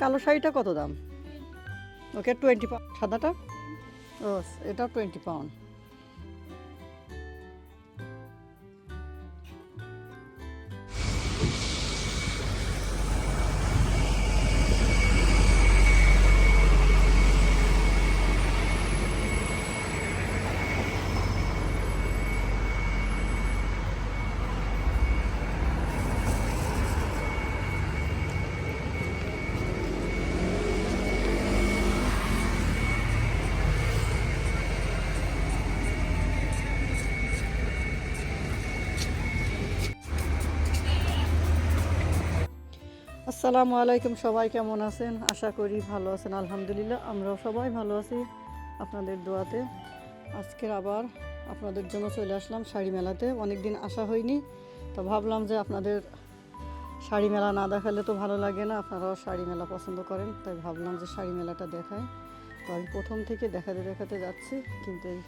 কালো শাড়িটা কত দাম? ওকে টোয়েন্টি পাউন্ড সাদাটা? ও এটা টোয়েন্টি পাউন্ড আসসালামু আলাইকুম, সবাই কেমন আছেন? আশা করি ভালো আছেন, আলহামদুলিল্লাহ, আমরাও সবাই ভালো আছি আপনাদের দোয়াতে। আজকের আবার আপনাদের জন্য চলে আসলাম শাড়ি মেলাতে অনেক দিন আসা হয়নি, তো ভাবলাম যে আপনাদের শাড়ি মেলা না দেখালে তো ভালো লাগে না, আপনারাও শাড়ি মেলা পছন্দ করেন, তাই ভাবলাম যে শাড়ি মেলাটা দেখায় তো আমি প্রথম থেকে দেখাতে দেখাতে যাচ্ছি, কিন্তু এই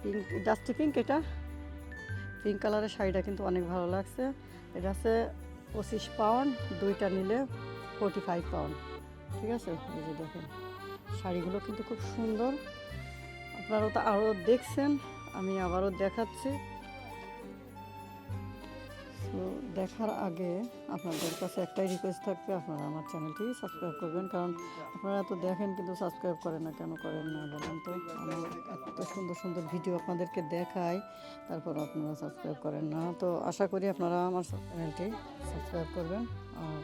পিঙ্ক ডাস্টি পিঙ্ক এটা? পিঙ্ক কালারের শাড়িটা কিন্তু অনেক ভালো লাগছে। এটা আছে পঁচিশ পাউন্ড, দুইটা নিলে ফোর্টি ফাইভ পাউন্ড। ঠিক আছে? এই যে দেখেন, শাড়িগুলো কিন্তু খুব সুন্দর। আপনারা তো আরও দেখছেন, আমি আবারও দেখাচ্ছি। দেখার আগে আপনাদের কাছে একটাই রিকোয়েস্ট থাকবে, আপনারা আমার চ্যানেলটি সাবস্ক্রাইব করবেন। কারণ আপনারা তো দেখেন, কিন্তু সাবস্ক্রাইব করেন না কেন, করেন না বলেন তো? আমার এত সুন্দর সুন্দর ভিডিও আপনাদেরকে দেখাই, তারপর আপনারা সাবস্ক্রাইব করেন না। তো আশা করি আপনারা আমার চ্যানেলটি সাবস্ক্রাইব করবেন। আর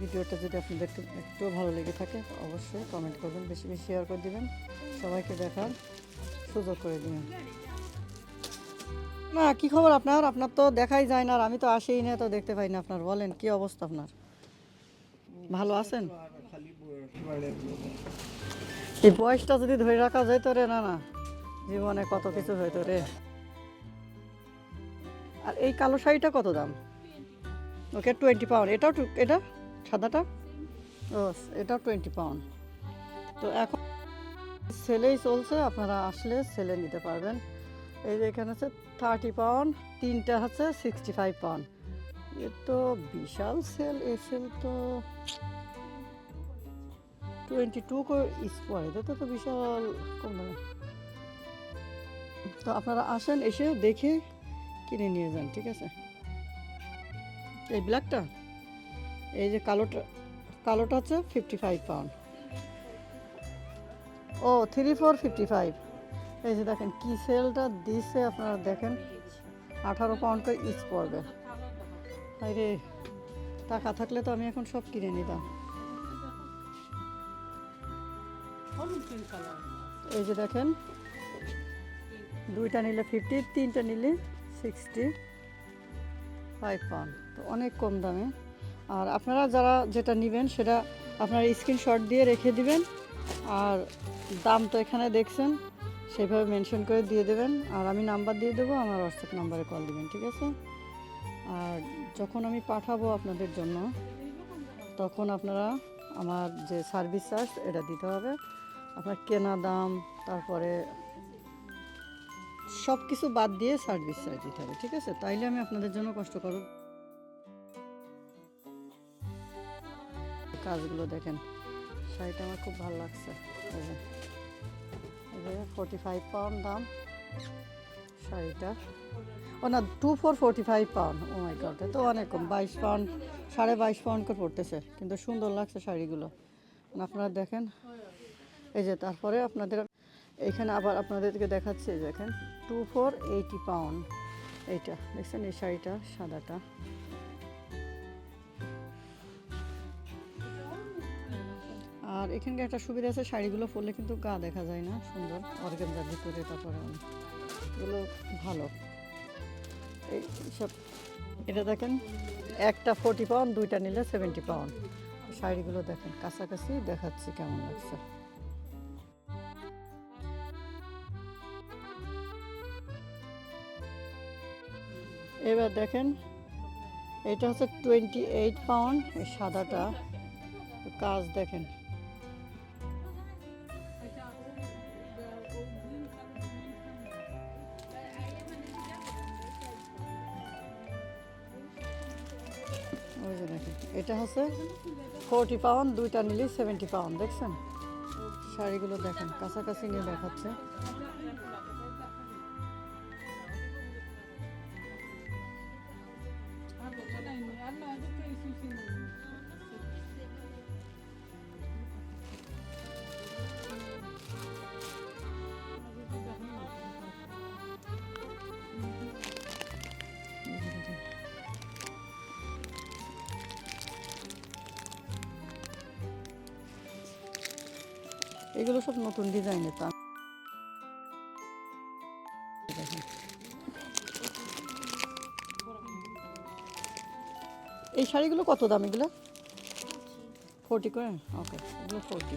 ভিডিওটা যদি আপনাদের একটু একটুও ভালো লেগে থাকে অবশ্যই কমেন্ট করবেন, বেশি বেশি শেয়ার করে দিবেন। সবাইকে দেখার সুযোগ করে দিবেন। না, কি খবর আপনার? আপনার তো দেখাই যায় না আর আমি তো আসেই না, তো দেখতে পাই না আপনার। বলেন, কি অবস্থা আপনার? ভালো আছেন? এই বয়সটা যদি ধরে রাখা যেত রে, না না। জীবনে কত কিছু হইতো রে। আর এই কালো শাড়িটা কত দাম? ওকে টোয়েন্টি পাউন্ড এটাও এটা? সাদাটা? ও এটাও টোয়েন্টি পাউন্ড তো এখন সেলেই চলছে, আপনারা আসলে সেলে নিতে পারবেন। এই যে এখানে আছে থার্টি পাউন্ড, তিনটা হচ্ছে সিক্সটি ফাইভ পাউন্ড। এ তো বিশাল সেল, এ সেল তো টোয়েন্টি টু পড়ে এটা তো বিশাল কম তো আপনারা আসেন, এসে দেখে কিনে নিয়ে যান, ঠিক আছে? এই ব্ল্যাকটা, এই যে কালোটা কালোটা হচ্ছে ফিফটি ফাইভ পাউন্ড। ও, থ্রি ফোর ফিফটি ফাইভ। এই যে দেখেন, কি সেলটা দিছে আপনারা দেখেন। আঠারো পাউন্ড করে ইচ পড়বে। আরে টাকা থাকলে তো আমি এখন সব কিনে নিতাম। এই যে দেখেন, দুইটা নিলে ফিফটি তিনটা নিলে সিক্সটি ফাইভ পাউন্ড তো অনেক কম দামে। আর আপনারা যারা যেটা নেবেন সেটা আপনারা স্ক্রিনশট দিয়ে রেখে দিবেন। আর দাম তো এখানে দেখছেন সেভাবে মেনশন করে দিয়ে দেবেন। আর আমি নাম্বার দিয়ে দেবো, আমার হোয়াটসঅ্যাপ নাম্বারে কল দিবেন, ঠিক আছে? আর যখন আমি পাঠাবো আপনাদের জন্য, তখন আপনারা আমার যে সার্ভিস চার্জ এটা দিতে হবে। আপনার কেনা দাম, তারপরে সব কিছু বাদ দিয়ে সার্ভিস চার্জ দিতে হবে, ঠিক আছে? তাইলে আমি আপনাদের জন্য কষ্ট করব। কাজগুলো দেখেন, শাড়িটা আমার খুব ভালো লাগছে। যে ফোর্টি ফাইভ পাউন্ড দাম শাড়িটা ও না two four forty five pound oh my god তো অনেক কম, বাইশ পাউন্ড সাড়ে বাইশ পাউন্ড করে পড়তেছে, কিন্তু সুন্দর লাগছে শাড়িগুলো। মানে আপনারা দেখেন, এই যে তারপরে আপনাদের, এখানে আবার আপনাদেরকে দেখাচ্ছে দেখেন টু ফোর এইটি পাউন্ড এইটা, দেখছেন এই শাড়িটা, সাদাটা। আর এখানকার একটা সুবিধা আছে, শাড়িগুলো পরলে কিন্তু গা দেখা যায় না, সুন্দর অর্গেনজার ভিতরে তারপরে এগুলো ভালো। এই সব, এটা দেখেন, একটা ফোর্টি পাউন্ড দুইটা নিলে সেভেন্টি পাউন্ড শাড়িগুলো দেখেন, কাছাকাছি দেখাচ্ছি কেমন লাগছে। এবার দেখেন, এটা হচ্ছে টোয়েন্টি এইট পাউন্ড এই সাদাটা। কাজ দেখেন। এটা হচ্ছে ফোরটি পাউন্ড দুইটা নিলে সেভেন্টি পাউন্ড দেখছেন? শাড়িগুলো দেখেন কাছাকাছি নিয়ে দেখাচ্ছে। এগুলো সব নতুন ডিজাইনের তা এই শাড়িগুলো কত দাম এগুলো? ফোরটি করে? ওকে এগুলো ফোরটি।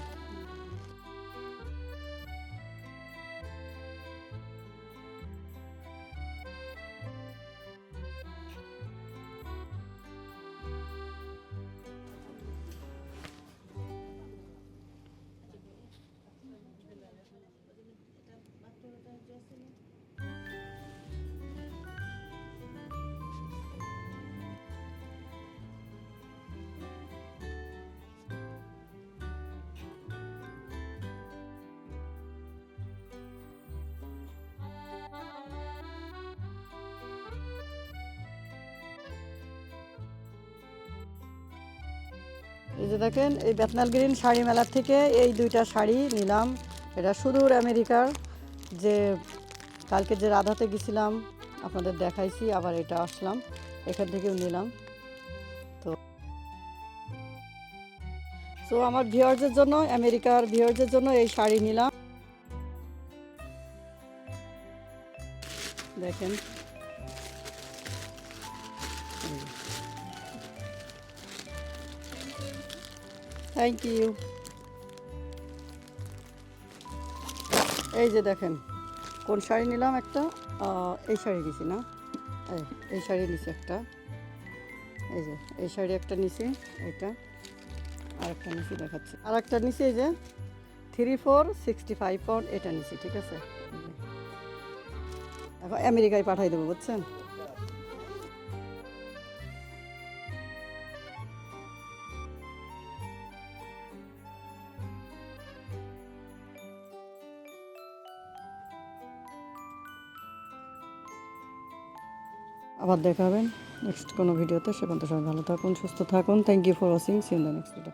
যে দেখেন, এই বেতনাল গ্রিন শাড়ি মেলার থেকে এই দুইটা শাড়ি নিলাম। এটা সুদূর আমেরিকার। যে কালকে যে রাধাতে গেছিলাম, আপনাদের দেখাইছি, আবার এটা আসলাম। এখান থেকেও নিলাম। তো তো আমার ভিউয়ার্সের জন্য, আমেরিকার ভিউয়ার্সের জন্য এই শাড়ি নিলাম। দেখেন থ্যাংক ইউ এই যে দেখেন কোন শাড়ি নিলাম একটা? এই শাড়ি নিছি না? এই, শাড়ি নিছি একটা। এই যে এই শাড়ি একটা নিছি এটা। আর একটা নিছি দেখাচ্ছি। আর একটা নিছি এই যে three four sixty five pound এটা নিছি ঠিক আছে? এখন আমেরিকায় পাঠাই দেবো বুঝছেন? আবার দেখাবেন নেক্সট কোনো ভিডিওতে। সেখান থেকে সবাই ভালো থাকুন, সুস্থ থাকুন। Thank you for watching see in the next video